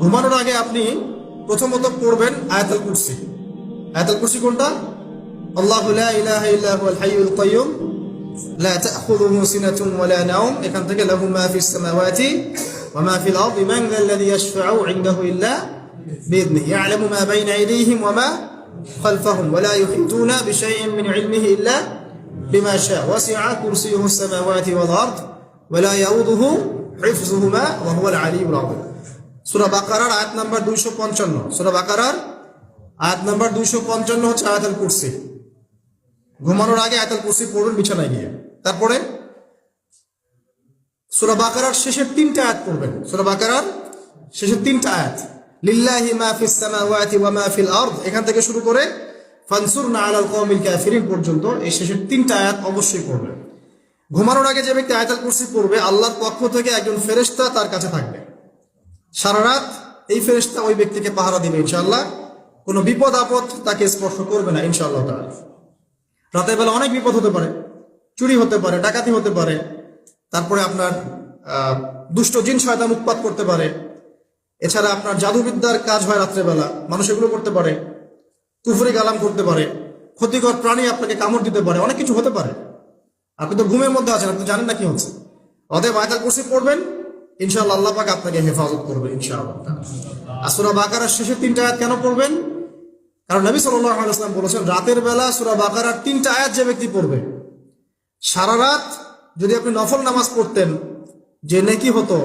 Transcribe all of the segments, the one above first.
ঘুমানোর আগে আপনি প্রথমত পড়বেন আয়াতুল কুরসি আয়াতুল কুরসি কোনটা আল্লাহ লা ইলাহা ইল্লাহুল হাইয়ুল কাইয়ুম লা তাখুযুহু সিনাতুন ওয়ালা নাওম এখান থেকে লাহু মা ফিস সামাওয়াতি ওয়া মা ফিল আরদি মান যাল্লাযী ইয়াশফাউ ইনদাহু ইল্লা بإذنه يعلم ما بين أيديهم وما خلفهم ولا يحيطون بشيء من علمه إلا بما شاء وسع كرسيه السماوات والأرض ولا يؤوده حفظهما وهو العلي العظيم সূরা বাকারার আয়াত নাম্বার 255 সূরা বাকারার আয়াত নাম্বার 255 হচ্ছে আয়াতুল কুরসি। ঘুমানোর আগে আয়াতুল কুরসি পড়বেন বিছানায় গিয়ে। তারপরে সূরা বাকারার শেষের তিনটা আয়াত পড়বেন। সূরা বাকারার শেষের তিনটা আয়াত। লিল্লাহি মা ফিস সামাওয়াতি ওয়া মা ফিল আরদ। এখান থেকে শুরু করে ফানসুরনা আলাল কওমিল কাফিরিন পর্যন্ত এই শেষের তিনটা আয়াত অবশ্যই পড়বেন। ঘুমানোর আগে যে ব্যক্তি আয়াতুল কুরসি পড়বে, আল্লাহর পক্ষ থেকে একজন ফেরেশতা তার কাছে থাকবে। সারা রাত এই ফেরেশতা ওই ব্যক্তিকে পাহারা দিবে ইনশাল্লাহ কোনো বিপদ, আপদ তাকে স্পর্শ করবে না, ইনশাআল্লাহ তাআলা। রাতের বেলা অনেক বিপদ হতে পারে, চুরি হতে পারে, ডাকাতি হতে পারে, তারপরে আপনার দুষ্ট জিন শয়তান উৎপাত করতে পারে। এছাড়া আপনার জাদুবিদ্যার কাজ হয় রাত্রেবেলা মানুষ এগুলো করতে পারে, কুফরি গালাম করতে পারে, ক্ষতিকর প্রাণী আপনাকে কামড় দিতে পারে, অনেক কিছু হতে পারে। আপনি তো ঘুমের মধ্যে আছেন, আপনি জানেন না কি হচ্ছে। অতএব আয়তাল কুরসি পড়বেন ইনশাআল্লাহ আল্লাহ পাক আপনাকে হেফাজত করবে ইনশাআল্লাহ আসুরা বাকারার শেষে তিনটা আয়াত কেন পড়বেন? কারণ নবী সাল্লাল্লাহু আলাইহি বলেছেন, রাতের বেলা সুরা বাকারার তিনটা আয়াত যে ব্যক্তি পড়বে, সারা রাত যদি আপনি নফল নামাজ পড়তেন, যে নেকি হতো,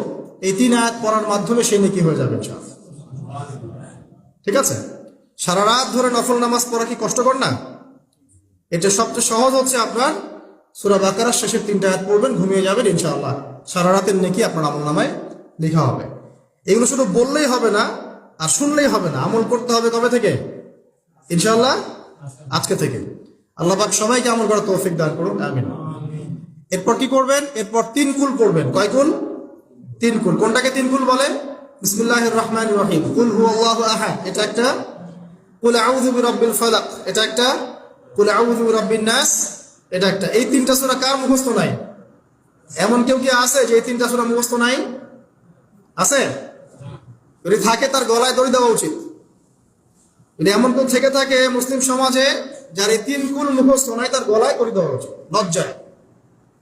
এই তিন আয়াত পড়ার মাধ্যমে সেই নেকি হয়ে যাবে। ঠিক আছে? সারা রাত ধরে নফল নামাজ পড়া কি কষ্টকর না? এটা সবচেয়ে সহজ হচ্ছে আপনার সূরা বাকারার শেষের তিনটা আয়াত পড়বেন, ঘুমিয়ে যাবেন ইনশাআল্লাহ। সারা রাতের নেকি আপনার আমল নামায় লেখা হবে। এগুলো শুধু বললেই হবে না, আর শুনলেই হবে না, আমল করতে হবে কবে থেকে? ইনশাআল্লাহ? আজকে থেকে। আল্লাহ পাক সবাইকে আমল করার তৌফিক দান করুন, আমিন। এরপর কি করবেন? এরপর তিন কুল করবেন কয় কুল? তিন কুল। কোনটাকে তিন কুল বলে? বিসমিল্লাহির রহমানির রহিম। কুল হুয়াল্লাহু আহাদ। এটা একটা? কুল আউযু বিরাব্বিল ফালাক। এটা একটা? কুল আউযু বিরাব্বিন নাস। এটা একটা। এই তিনটা সূরা কার মুখস্থ নাই? এমন কেউ কি আছে যে এই তিনটা সূরা মুখস্থ নাই? আছে? যদি থাকে তার গলায় দড়ি দেওয়া উচিত। যদি এমন কেউ থেকে থাকে মুসলিম সমাজে যার এই তিন কুল মুখস্থ নাই, তার গলায় দড়ি দেওয়া উচিত, লজ্জায়।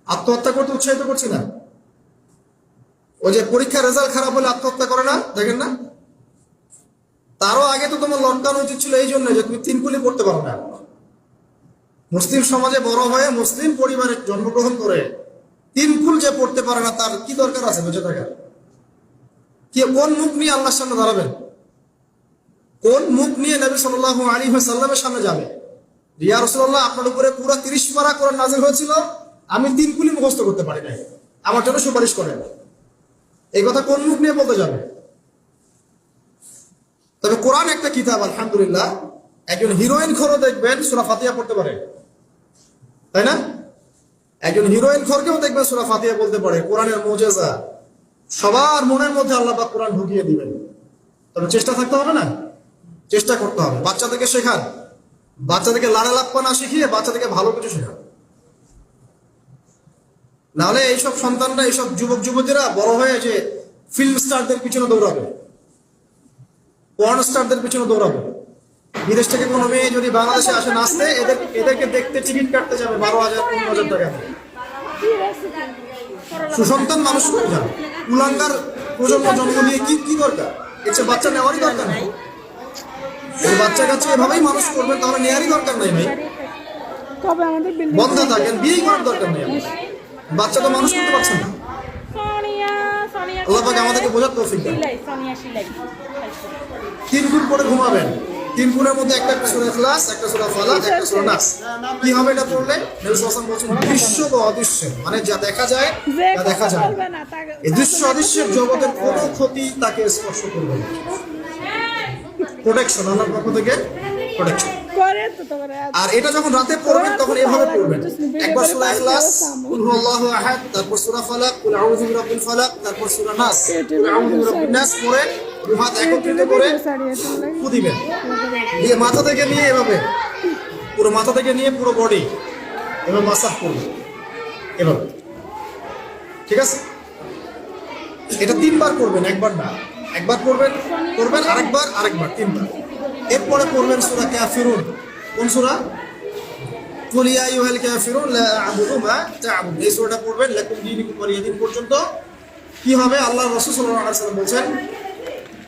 আত্মহত্যা করতে উৎসাহিত করছি না। ওই যে পরীক্ষার রেজাল্ট খারাপ হলে আত্মহত্যা করে না? দেখেন না? তারও আগে তো তোমার লকডাউন উচিত ছিল এই জন্য যে তুমি তিন কুলি পড়তে পারো না। মুসলিম সমাজে বড় হয়ে মুসলিম পরিবারে জন্মগ্রহণ করে তিন কুল যে পড়তে পারে না, তার কি দরকার আছে? বেঁচে থাকার। কি, কোন মুখ নিয়ে আল্লাহর সামনে দাঁড়াবেন? কোন মুখ নিয়ে নবী সাল্লাল্লাহু আলাইহি ওয়াসাল্লামের সামনে যাবে? রিয়া রাসূলুল্লাহ, আপনার উপরে পুরো 30 পারা কোরআন নাযিল হয়েছিল, আমি তিন কুলি মুখস্থ করতে পারি নাই। আমার জন্য সুপারিশ করেন। এই কথা কোন মুখ নিয়ে বলতে যাবে তবে কোরআন একটা কিতাব, আলহামদুলিল্লাহ, একজন হিরোইন খোরও দেখবেন, সুরা ফাতিয়া পড়তে পারে। তাই না? একজন হিরোইন খোরকেও দেখবে সুরা ফাতিহা বলতে পারে, কোরআনের মোজেজা। সবার মনের মধ্যে আল্লাহ কোরআন ঢুকিয়ে দিবেন। তবে চেষ্টা থাকতে হবে না? চেষ্টা করতে হবে। বাচ্চাদেরকে শেখান বাচ্চাদেরকে লাড়া লাপ্পা না শিখিয়ে বাচ্চাদেরকে ভালো কিছু শেখান নাহলে এইসব সন্তানরা, এইসব যুবক যুবতীরা বড় হয়ে যে ফিল্ম স্টারদের পিছনে দৌড়াবে। পর্ন স্টারদের পিছনে দৌড়াবে। বিদেশ থেকে কোনো মেয়ে যদি বাংলাদেশে আসে নাচতে এদের এদেরকে দেখতে টিকিট কাটতে যাবে বারো হাজার পনেরো হাজার টাকা। সুসন্তান মানুষ যাবে কুলাঙ্গার প্রজন্ম জন্ম নিয়ে কি কি দরকার? চেয়ে বাচ্চা নেওয়ারই দরকার নেই। বাচ্চা কাচ্চা এভাবেই মানুষ করবেন তাহলে নেওয়ারই দরকার নেই ভাই। আমাদের বন্ধ থাকেন বিয়েই করার দরকার নেই বাচ্চা তো মানুষ করতে পারছেন না। আল্লাহ পাক আমাদেরকে বোঝার তৌফিক দেন। তিন গুণ করে ঘুমাবেন। তিন গুণের মধ্যে একটা সূরা ইখলাস একটা সূরা ফালাক একটা সূরা নাস। কি হবে এটা পড়লে? নবী সাল্লাল্লাহু আলাইহি বলছেন দৃশ্য বা অদৃশ্য। মানে যা দেখা যায় তা দেখা যায় এই দৃশ্য অদৃশ্যের জগতের কোনো ক্ষতি তাকে স্পর্শ করবে না। প্রোটেকশন আল্লাহর পক্ষ থেকে প্রোটেকশন করে তো তোমার আর এটা যখন রাতে পড়বেন তখন এভাবে পড়বেন। একবার সূরা ইখলাস কুল হুয়াল্লাহু আহাদ তারপর সূরা ফালাক কুল আউযু বিরাব্বিল ফালাক তারপর সূরা নাস। কুল আউযু বিরাব্বিন নাস পড়ে হাত একত্রিত মাথা থেকে নিয়ে এভাবে, পুরো মাথা থেকে নিয়ে পুরো বডি এভাবে মাসাজ করবে এভাবে। ঠিক আছে? এটা তিনবার করবেন, একবার না। একবার পড়বেন পড়বেন আরেকবার আরেকবার, তিনবার। এরপরে পড়বেন সূরা কাফিরুন। কোন সূরা? কুল ইয়া আইয়ুহাল কাফিরুন, লা আ'বুদু মা তা'বুদুন। এই সূরাটা পড়বেন, লাকুম দীনুকুম ওয়ালিয়া দিন পর্যন্ত। কি হবে? আল্লাহ রাসূল সাল্লাল্লাহু আলাইহি যে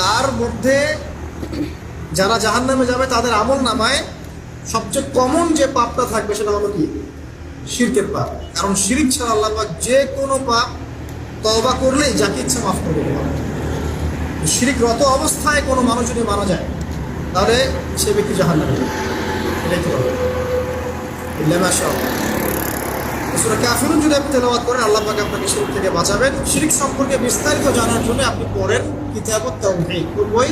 তার মধ্যে যারা জাহান নামে যাবে, তাদের আমল নামায় সবচেয়ে কমন যে পাপটা থাকবে সেটা হলো কি? শিরকের পাপ। কারণ শিরিক ছাড়া আল্লাহ যে কোনো পাপ তওবা করলেই যাকে ইচ্ছা মাফ করে দিতে পারে। শিরিকরত অবস্থায় কোনো মানুষ যদি মারা যায়, তাহলে সে ব্যক্তি জাহান নামে এটাই তো হবে। সূরা কাফিরুন যদি আপনি তেলাওয়াত করেন, আল্লাহ পাক আপনাকে শিরক থেকে বাঁচাবেন। শিরিক সম্পর্কে বিস্তারিত জানার জন্য আপনি পড়েন কিতাবুত তাওহীদ। কোন বই?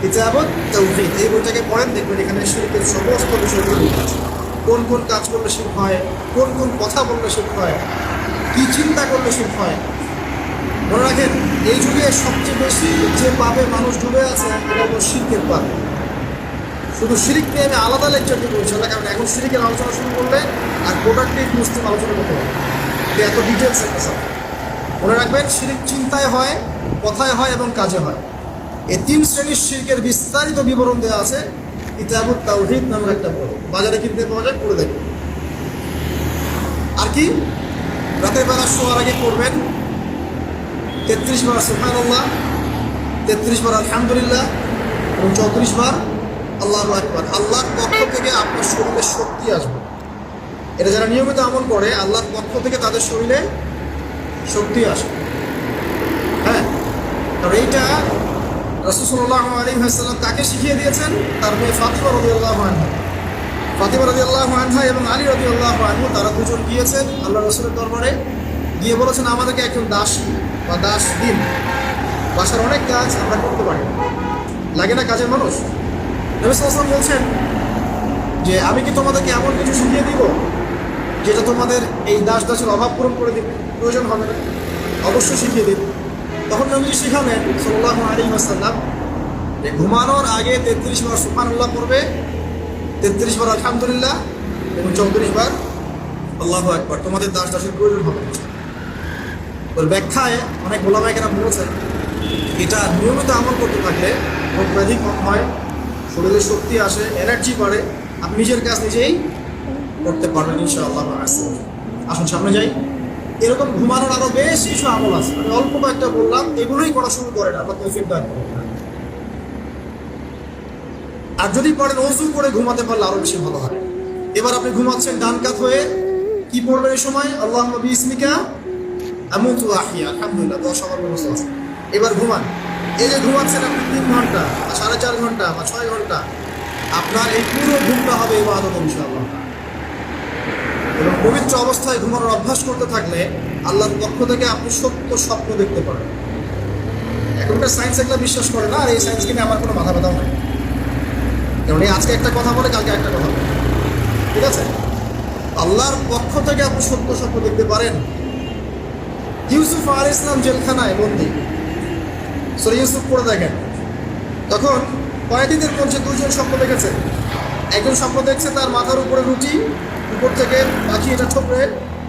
কিতাবুত তাওহীদ। এই বইটাকে পড়েন, দেখবেন এখানে শিরকের সমস্ত বিষয়গুলো কোন কোন কাজ করলে শিরক হয়, কোন কোন কথা বললে শিরক হয়, কি চিন্তা করলে শিরক হয়। মনে রাখেন, এই যুগে সবচেয়ে বেশি যে পাপে মানুষ ডুবে আছে এটা হলো শিরকের পাপ। শুধু শিরিক নিয়ে আমি আলাদা লেকচার দিয়ে বলছি না, কারণ এখন শিরিকের আলোচনা শুরু করলে আর প্রোডাক্টিভ মুসলিম আলোচনা করতে হবে। এত ডিটেলস একটা সাবজেক্ট মনে রাখবেন শিরিক চিন্তায় হয়, কথায় হয় এবং কাজে হয়। এই তিন শ্রেণির শিরকের বিস্তারিত বিবরণ দেওয়া আছে ইতাবুত তাওহীদ নামের একটা বই। বাজারে কিনতে পাওয়া যায়, পড়ে দেখবেন আর কি? রাতের বেলা শোয়ার আগে করবেন তেত্রিশ বার সুবহানাল্লাহ, তেত্রিশ বার আলহামদুলিল্লাহ এবং চৌত্রিশ বার আল্লাহ আকবার। আল্লাহর পক্ষ থেকে আপনার শরীরে শক্তি আসবে। এটা যারা নিয়মিত আমল করে আল্লাহর পক্ষ থেকে তাদের শরীরে শক্তি আসবে। হ্যাঁ? কারণ এইটা রসুল্লাহ আলী হাসাল্লাম তাকে শিখিয়ে দিয়েছেন তার মেয়ে ফাতিমা রবি আল্লাহ আনহা। ফাতিমা রবি আল্লাহ আনহা এবং আলী রবি আল্লাহ আনহু তারা দুজন গিয়েছেন আল্লাহ রসুলের দরবারে গিয়ে বলেছেন আমাদেরকে একজন দাস বা দাস দিন। বাসার অনেক কাজ আমরা করতে পারি। লাগে না কাজের মানুষ? নবী সাল্লাম বলছেন যে, আমি কি তোমাদেরকে এমন কিছু শিখিয়ে দিব যেটা তোমাদের এই দাস দাসের অভাব পূরণ করে দিবে? প্রয়োজন হবে না। অবশ্যই শিখিয়ে দিন তখন নবীজি শিখালেন সাল্লাহ আলী আসাল্লাম যে, ঘুমানোর আগে তেত্রিশ বার সুফানুল্লাহ পড়বে, তেত্রিশ বার আলহামদুলিল্লাহ এবং চৌত্রিশ বার আল্লাহ একবার তোমাদের দাস দাসের প্রয়োজন হবে ওর ব্যাখ্যায় অনেক গোলামাইকেরা বলেছেন, এটা নিয়মিত আমল করতে থাকলে রোগ ব্যাধি কম হয় শরীরে শক্তি আসে এনার্জি বাড়ে, আপনি নিজের কাজ নিজেই করতে পারবেন ইনশাআল্লাহ আসুন সামনে যাই। এরকম ঘুমানোর আরও বেশ কিছু আমল আছে। আমি অল্প কয়েকটা বললাম, এগুলোই করা শুরু করেন, আল্লাহ তৌফিক দান। আর যদি পারেন অজু করে ঘুমাতে পারলে আরও বেশি ভালো হয়। এবার আপনি ঘুমাচ্ছেন ডান কাত হয়ে, কি পড়বেন এই সময়? আল্লাহ নবী ইসমিকা আমুতু আহিয়া আলহামদুলিল্লাহ, দশ আমার এবার ঘুমান। এই যে ঘুমাচ্ছেন আপনি তিন ঘণ্টা বা সাড়ে চার ঘণ্টা বা ছয় ঘণ্টা, আপনার এই পুরো ঘুমটা হবে ইবাদত ইনশাআল্লাহ। এবং পবিত্র অবস্থায় ঘুমানোর অভ্যাস করতে থাকলে আল্লাহর পক্ষ থেকে আপনি সত্য স্বপ্ন দেখতে পারেন। এখনকার সায়েন্স এগুলো বিশ্বাস করে না, আর এই সায়েন্সকে নিয়ে আমার কোনো মাথা ব্যথাও নাই। কারণ এই আজকে একটা কথা বলে, কালকে একটা কথা বলে। ঠিক আছে? আল্লাহর পক্ষ থেকে আপনি সত্য স্বপ্ন দেখতে পারেন। ইউসুফ আল ইসলাম জেলখানায় বন্দি। সরি, ইউসুফ পড়ে দেখেন। তখন কয়েকদিনের মধ্যে দুজন স্বপ্ন দেখেছে একজন স্বপ্ন দেখছে তার মাথার উপরে রুটি, উপর থেকে পাখি এটা ঠোকরে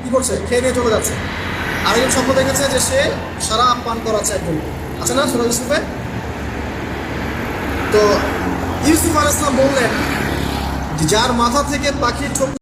কি করছে, খেয়ে নিয়ে চলে যাচ্ছে। আরেকজন স্বপ্ন দেখেছে যে সে সারা পান করাচ্ছে একজন। আছে না সুরা ইউসুফে তো ইউসুফ আল ইসলাম বললেন যার মাথা থেকে পাখি ঠোক